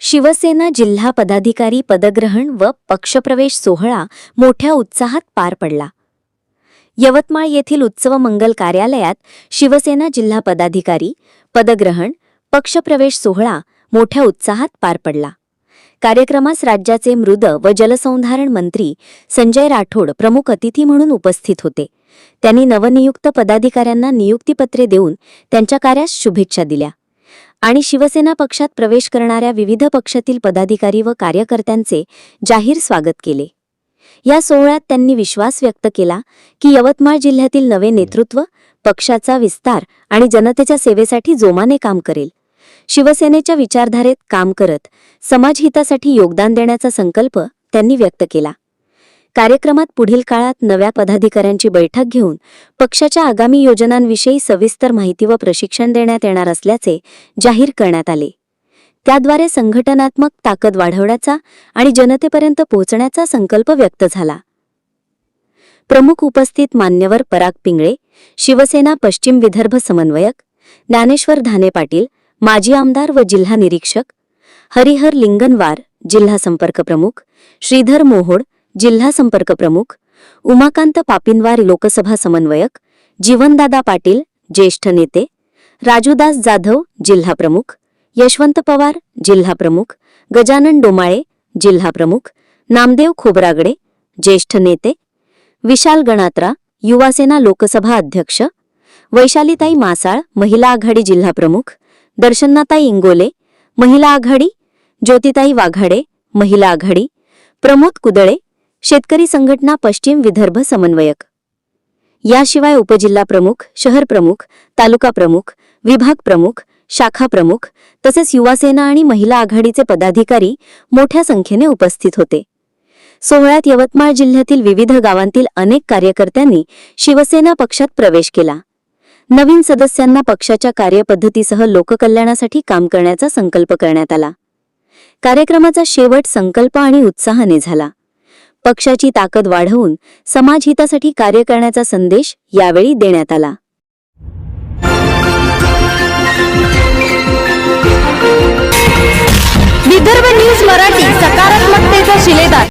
शिवसेना जिल्हा पदाधिकारी पदग्रहण व पक्षप्रवेश सोहळा मोठ्या उत्साहात पार पडला. यवतमाळ येथील उत्सव मंगल कार्यालयात शिवसेना जिल्हा पदाधिकारी पदग्रहण पक्षप्रवेश सोहळा मोठ्या उत्साहात पार पडला. कार्यक्रमास राज्याचे मृद व जलसंधारण मंत्री संजय राठोड प्रमुख अतिथी म्हणून उपस्थित होते. त्यांनी नवनियुक्त पदाधिकाऱ्यांना नियुक्तीपत्रे देऊन त्यांच्या कार्यास शुभेच्छा दिल्या. आणि शिवसेना पक्षात प्रवेश करणाऱ्या विविध पक्षातील पदाधिकारी व कार्यकर्त्यांचे जाहीर स्वागत केले. या सोहळ्यात त्यांनी विश्वास व्यक्त केला की यवतमाळ जिल्ह्यातील नवे नेतृत्व पक्षाचा विस्तार आणि जनतेच्या सेवेसाठी जोमाने काम करेल. शिवसेनेच्या विचारधारेत काम करत समाजहितासाठी योगदान देण्याचा संकल्प त्यांनी व्यक्त केला. कार्यक्रमात पुढील काळात नव्या पदाधिकाऱ्यांची बैठक घेऊन पक्षाच्या आगामी योजनांविषयी सविस्तर माहिती व प्रशिक्षण देण्यात येणार असल्याचे जाहीर करण्यात आले. त्याद्वारे संघटनात्मक ताकद वाढवण्याचा आणि जनतेपर्यंत पोहोचण्याचा संकल्प व्यक्त झाला. प्रमुख उपस्थित मान्यवर पराग पिंगळे शिवसेना पश्चिम विदर्भ समन्वयक ज्ञानेश्वर धाने पाटील माजी आमदार व जिल्हा निरीक्षक हरिहर लिंगनवार जिल्हा संपर्क प्रमुख श्रीधर मोहोड जिल्हा संपर्क प्रमुख उमाकांत पापिनवार लोकसभा समन्वयक जीवनदादा पाटील ज्येष्ठ नेते राजूदास जाधव जिल्हा प्रमुख यशवंत पवार जिल्हा प्रमुख गजानन डोमाळे जिल्हा प्रमुख नामदेव खोबरागडे ज्येष्ठ नेते विशाल गणात्रा युवासेना लोकसभा अध्यक्ष वैशालीताई मासाळ महिला आघाडी जिल्हा प्रमुख दर्शनाताई इंगोले महिला आघाडी ज्योतिताई वाघाडे महिला आघाडी प्रमोद कुदळे शेतकरी संघटना पश्चिम विदर्भ समन्वयक. याशिवाय उपजिल्हा प्रमुख शहर प्रमुख तालुका प्रमुख विभाग प्रमुख शाखा प्रमुख तसेच युवासेना आणि महिला आघाडीचे पदाधिकारी मोठ्या संख्येने उपस्थित होते. सोहळ्यात यवतमाळ जिल्ह्यातील विविध गावांतील अनेक कार्यकर्त्यांनी शिवसेना पक्षात प्रवेश केला. नवीन सदस्यांना पक्षाच्या कार्यपद्धतीसह लोककल्याणासाठी काम करण्याचा संकल्प करण्यात आला. कार्यक्रमाचा शेवट संकल्प आणि उत्साहाने झाला. पक्षाची ताकद वाढवून समाजहितासाठी कार्य करण्याचा संदेश यावेळी देण्यात आला.